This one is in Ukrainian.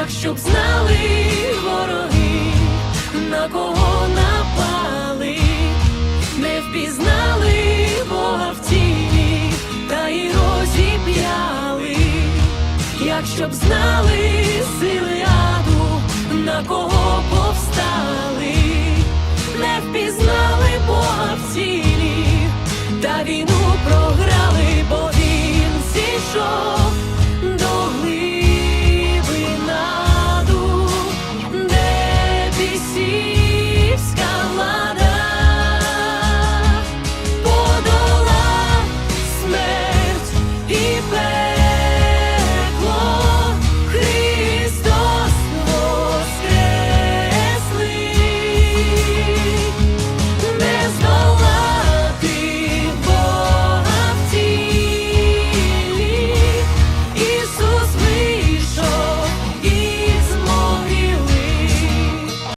якщо б знали вороги, на кого напали, не впізнали Бога в тілі, та й розіп'яли, якщо б знали сили аду, на кого повстали, не впізнали Бога в тілі, та війну програли, бо. see